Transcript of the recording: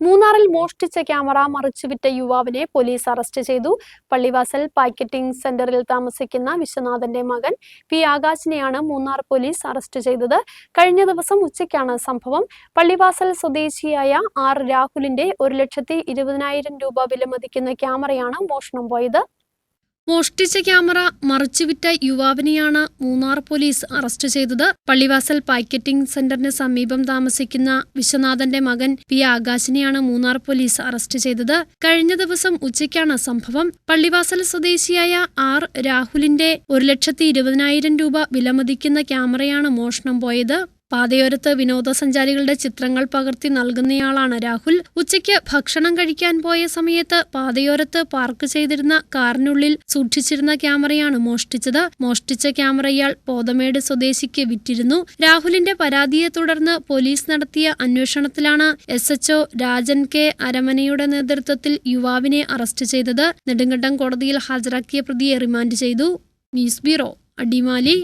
മൂന്നാറിൽ മോഷ്ടിച്ച ക്യാമറ മറിച്ചുവിറ്റ യുവാവിനെ പോലീസ് അറസ്റ്റ് ചെയ്തു. പള്ളിവാസൽ പാക്കറ്റിംഗ് സെന്ററിൽ താമസിക്കുന്ന വിശ്വനാഥന്റെ മകൻ പി ആകാശിനെയാണ് മൂന്നാർ പോലീസ് അറസ്റ്റ് ചെയ്തത്. കഴിഞ്ഞ ദിവസം ഉച്ചയ്ക്കാണ് സംഭവം. പള്ളിവാസൽ സ്വദേശിയായ ആർ രാഹുലിന്റെ ഒരു ലക്ഷത്തി ഇരുപതിനായിരം രൂപ വിലമതിക്കുന്ന ക്യാമറയാണ് മോഷണം പോയത്. മോഷ്ടിച്ച ക്യാമറ മറിച്ചുവിറ്റ യുവാവിനെയാണ് മൂന്നാർ പോലീസ് അറസ്റ്റ് ചെയ്തത്. പള്ളിവാസൽ പാക്കറ്റിംഗ് സെന്ററിന് സമീപം താമസിക്കുന്ന വിശ്വനാഥന്റെ മകൻ പി ആകാശിനെയാണ് മൂന്നാർ പോലീസ് അറസ്റ്റ് ചെയ്തത്. കഴിഞ്ഞ ദിവസം ഉച്ചയ്ക്കാണ് സംഭവം. പള്ളിവാസൽ സ്വദേശിയായ ആർ രാഹുലിന്റെ ഒരു ലക്ഷത്തി ഇരുപതിനായിരം രൂപ വിലമതിക്കുന്ന ക്യാമറയാണ് മോഷണം പോയത്. പാതയോരത്ത് വിനോദസഞ്ചാരികളുടെ ചിത്രങ്ങൾ പകർത്തി നൽകുന്നയാളാണ് രാഹുൽ. ഉച്ചയ്ക്ക് ഭക്ഷണം കഴിക്കാൻ പോയ സമയത്ത് പാതയോരത്ത് പാർക്ക് ചെയ്തിരുന്ന കാറിനുള്ളിൽ സൂക്ഷിച്ചിരുന്ന ക്യാമറയാണ് മോഷ്ടിച്ചത്. മോഷ്ടിച്ച ക്യാമറ ഇയാൾ പോതമേട് സ്വദേശിക്ക് വിറ്റിരുന്നു. രാഹുലിന്റെ പരാതിയെ തുടർന്ന് പോലീസ് നടത്തിയ അന്വേഷണത്തിലാണ് എസ് എച്ച്ഒ രാജൻ കെ അരമനയുടെ നേതൃത്വത്തിൽ യുവാവിനെ അറസ്റ്റ് ചെയ്തത്. നെടുങ്കണ്ടം കോടതിയിൽ ഹാജരാക്കിയ പ്രതിയെ റിമാൻഡ് ചെയ്തു. News bureau Adimali.